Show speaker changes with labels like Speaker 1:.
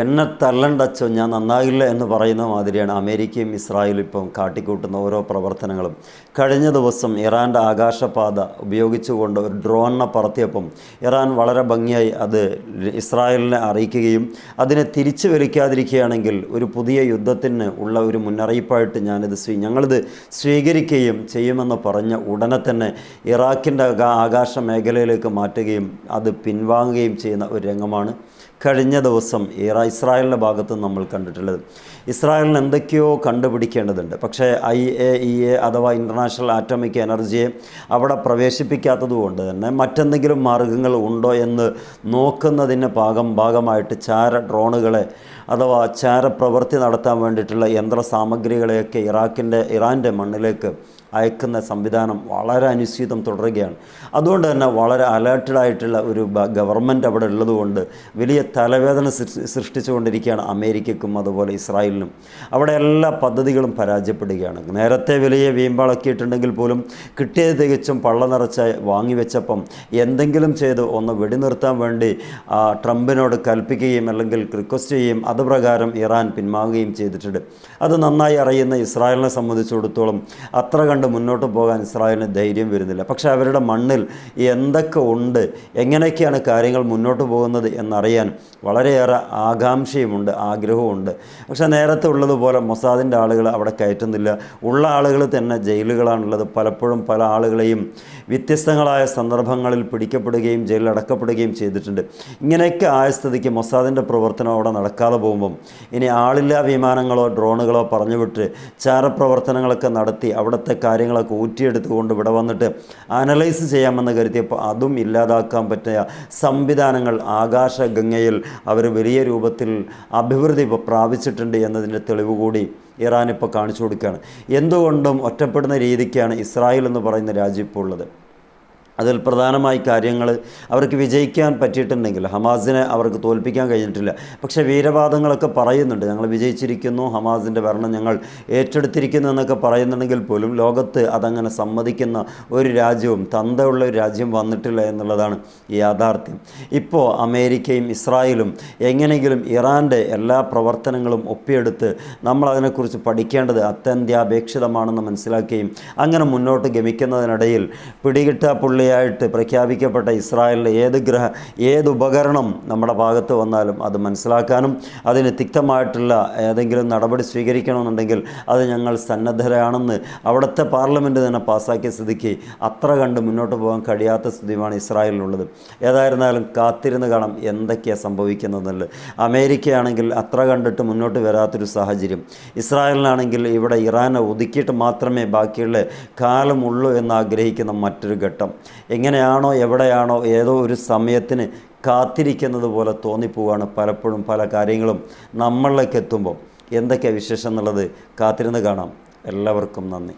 Speaker 1: എന്നെ തല്ലണ്ടച്ചോ ഞാൻ നന്നാകില്ല എന്ന് പറയുന്ന മാതിരിയാണ് അമേരിക്കയും ഇസ്രായേലും ഇപ്പം കാട്ടിക്കൂട്ടുന്ന ഓരോ പ്രവർത്തനങ്ങളും. കഴിഞ്ഞ ദിവസം ഇറാന്റെ ആകാശപാത ഉപയോഗിച്ചുകൊണ്ട് ഒരു ഡ്രോണിനെ പറത്തിയപ്പം ഇറാൻ വളരെ ഭംഗിയായി അത് ഇസ്രായേലിനെ അറിയിക്കുകയും അതിനെ തിരിച്ചു വലിക്കാതിരിക്കുകയാണെങ്കിൽ ഒരു പുതിയ യുദ്ധത്തിന് ഉള്ള ഒരു മുന്നറിയിപ്പായിട്ട് ഞാനിത് സ്വീ ഞങ്ങളിത് സ്വീകരിക്കുകയും ചെയ്യുമെന്ന് പറഞ്ഞ ഉടനെ തന്നെ ഇറാഖിന്റെ ആകാശ മേഖലയിലേക്ക് മാറ്റുകയും അത് പിൻവാങ്ങുകയും ചെയ്യുന്ന ഒരു രംഗമാണ്. കഴിഞ്ഞ ദിവസം ഇറ ഇസ്രായേലിന്റെ ഭാഗത്ത് നമ്മൾ കണ്ടിട്ടുള്ളത്. ഇസ്രായേലിന് എന്തൊക്കെയോ കണ്ടുപിടിക്കേണ്ടതുണ്ട്. പക്ഷേ ഐ എ ഇ എ അഥവാ ഇന്റർനാഷണൽ ആറ്റോമിക് എനർജിയെ അവിടെ പ്രവേശിപ്പിക്കാത്തതുകൊണ്ട് തന്നെ മറ്റെന്തെങ്കിലും മാർഗങ്ങൾ ഉണ്ടോ എന്ന് നോക്കുന്നതിന് ഭാഗം ഭാഗമായിട്ട് ചാര ഡ്രോണുകളെ അഥവാ ചാര പ്രവൃത്തി നടത്താൻ വേണ്ടിയിട്ടുള്ള യന്ത്ര സാമഗ്രികളെയൊക്കെ ഇറാഖിന്റെ ഇറാന്റെ മണ്ണിലേക്ക് അയക്കുന്ന സംവിധാനം വളരെ അനുസ്യൂതം തുടരുകയാണ്. അതുകൊണ്ട് തന്നെ വളരെ അലേർട്ടഡായിട്ടുള്ള ഒരു ഗവൺമെന്റ് അവിടെ ഉള്ളതുകൊണ്ട് വലിയ തലവേദന സൃഷ്ടി സൃഷ്ടിച്ചുകൊണ്ടിരിക്കുകയാണ് അമേരിക്കക്കും അതുപോലെ ഇസ്രായേലിനും. അവിടെ എല്ലാ പദ്ധതികളും പരാജയപ്പെടുകയാണ്. നേരത്തെ വലിയ വീമ്പാളക്കിയിട്ടുണ്ടെങ്കിൽ പോലും കിട്ടിയത് തികച്ചും പള്ള നിറച്ച വാങ്ങിവെച്ചപ്പം എന്തെങ്കിലും ചെയ്ത് ഒന്ന് വെടിനിർത്താൻ വേണ്ടി ട്രംപിനോട് കൽപ്പിക്കുകയും അല്ലെങ്കിൽ റിക്വസ്റ്റ് ചെയ്യുകയും അതുപ്രകാരം ഇറാൻ പിന്മാറുകയും ചെയ്തിട്ടുണ്ട്. അത് നന്നായി അറിയുന്ന ഇസ്രായേലിനെ സംബന്ധിച്ചിടത്തോളം അത്ര കണ്ട് മുന്നോട്ട് പോകാൻ ഇസ്രായേലിന് ധൈര്യം വരുന്നില്ല. പക്ഷേ അവരുടെ മണ്ണിൽ എന്തൊക്കെ ഉണ്ട് എങ്ങനെയൊക്കെയാണ് കാര്യങ്ങൾ മുന്നോട്ട് പോകുന്നത് എന്നറിയാൻ വളരെയേറെ ആകാംക്ഷയുമുണ്ട് ആഗ്രഹവുമുണ്ട്. പക്ഷേ നേരത്തെ ഉള്ളതുപോലെ മൊസാദിന്റെ ആളുകൾ അവിടെ കയറ്റുന്നില്ല. ഉള്ള ആളുകൾ തന്നെ ജയിലുകളാണുള്ളത്. പലപ്പോഴും പല ആളുകളെയും വ്യത്യസ്തങ്ങളായ സന്ദർഭങ്ങളിൽ പിടിക്കപ്പെടുകയും ജയിലിൽ അടക്കപ്പെടുകയും ചെയ്തിട്ടുണ്ട്. ഇങ്ങനെയൊക്കെ ആയ സ്ഥിതിക്ക് മൊസാദിന്റെ പ്രവർത്തനം അവിടെ നടക്കാതെ പോകുമ്പം. ഇനി ആളില്ലാ വിമാനങ്ങളോ ഡ്രോണുകളോ പറഞ്ഞു വിട്ട് ചാരപ്രവർത്തനങ്ങളൊക്കെ നടത്തി അവിടുത്തെ കാര്യങ്ങളൊക്കെ ഊറ്റിയെടുത്തുകൊണ്ട് ഇവിടെ വന്നിട്ട് അനലൈസ് ചെയ്യാമെന്ന് കരുതിയപ്പോൾ അതും ഇല്ലാതാക്കാൻ പറ്റിയ സംവിധാനങ്ങൾ ആകാശഗംഗയിൽ അവർ വലിയ രൂപത്തിൽ അഭിവൃദ്ധി പ്രാപിച്ചിട്ടുണ്ട് എന്നതിന്റെ തെളിവ് കൂടി ഇറാൻ ഇപ്പോൾ കാണിച്ചു കൊടുക്കുകയാണ്. എന്തുകൊണ്ടും ഒറ്റപ്പെടുന്ന രീതിക്കാണ് ഇസ്രായേൽ എന്ന് പറയുന്ന രാജ്യം ഇപ്പോൾ ഉള്ളത്. അതിൽ പ്രധാനമായി കാര്യങ്ങൾ അവർക്ക് വിജയിക്കാൻ പറ്റിയിട്ടുണ്ടെങ്കിൽ ഹമാസിനെ അവർക്ക് തോൽപ്പിക്കാൻ കഴിഞ്ഞിട്ടില്ല. പക്ഷേ വീരവാദങ്ങളൊക്കെ പറയുന്നുണ്ട്. ഞങ്ങൾ വിജയിച്ചിരിക്കുന്നു ഹമാസിന്റെ ഭരണം ഞങ്ങൾ ഏറ്റെടുത്തിരിക്കുന്നു എന്നൊക്കെ പറയുന്നുണ്ടെങ്കിൽ പോലും ലോകത്ത് അതങ്ങനെ സമ്മതിക്കുന്ന ഒരു രാജ്യവും തന്തയുള്ള ഒരു രാജ്യം വന്നിട്ടില്ല എന്നുള്ളതാണ് യാഥാർത്ഥ്യം. ഇപ്പോൾ അമേരിക്കയും ഇസ്രായേലും എങ്ങനെയെങ്കിലും ഇറാന്റെ എല്ലാ പ്രവർത്തനങ്ങളും ഒപ്പിയെടുത്ത് നമ്മൾ അതിനെക്കുറിച്ച് പഠിക്കേണ്ടത് അത്യന്താപേക്ഷിതമാണെന്ന് മനസ്സിലാക്കുകയും അങ്ങനെ മുന്നോട്ട് ഗമിക്കുന്നതിനിടയിൽ പിടികിട്ട പുള്ളിയായിട്ട് പ്രഖ്യാപിക്കപ്പെട്ട ഇസ്രായേലിന്റെ ഏത് ഗ്രഹ ഏത് ഉപകരണം നമ്മുടെ ഭാഗത്ത് വന്നാലും അത് മനസ്സിലാക്കാനും അതിന് തിക്തമായിട്ടുള്ള ഏതെങ്കിലും നടപടി സ്വീകരിക്കണമെന്നുണ്ടെങ്കിൽ അത് ഞങ്ങൾ സന്നദ്ധരാണെന്ന് അവിടുത്തെ പാർലമെന്റ് തന്നെ പാസ്സാക്കിയ സ്ഥിതിക്ക് അത്ര കണ്ട് മുന്നോട്ട് പോകാൻ കഴിയാത്ത സ്ഥിതിയാണ് ഇസ്രായേലിനുള്ളത്. ഏതായിരുന്നാലും കാത്തിരുന്ന് കാണാം എന്തൊക്കെയാണ് സംഭവിക്കുന്നതെന്നുള്ളത്. അമേരിക്കയാണെങ്കിൽ അത്ര കണ്ടിട്ട് മുന്നോട്ട് വരാത്തൊരു സാഹചര്യം. ഇസ്രായേലിനാണെങ്കിൽ ഇവിടെ ഇറാനെ ഒതുക്കിയിട്ട് മാത്രമേ ബാക്കിയുള്ള കാലമുള്ളൂ എന്ന് ആഗ്രഹിക്കുന്ന മറ്റൊരു ഘട്ടം. എങ്ങനെയാണോ എവിടെയാണോ ഏതോ ഒരു സമയത്തിന് കാത്തിരിക്കുന്നത് പോലെ തോന്നിപ്പോവാണ് പലപ്പോഴും പല കാര്യങ്ങളും നമ്മളിലേക്ക് എത്തുമ്പോൾ എന്തൊക്കെയാണ് വിശേഷം എന്നുള്ളത് കാത്തിരുന്ന് കാണാം. എല്ലാവർക്കും നന്ദി.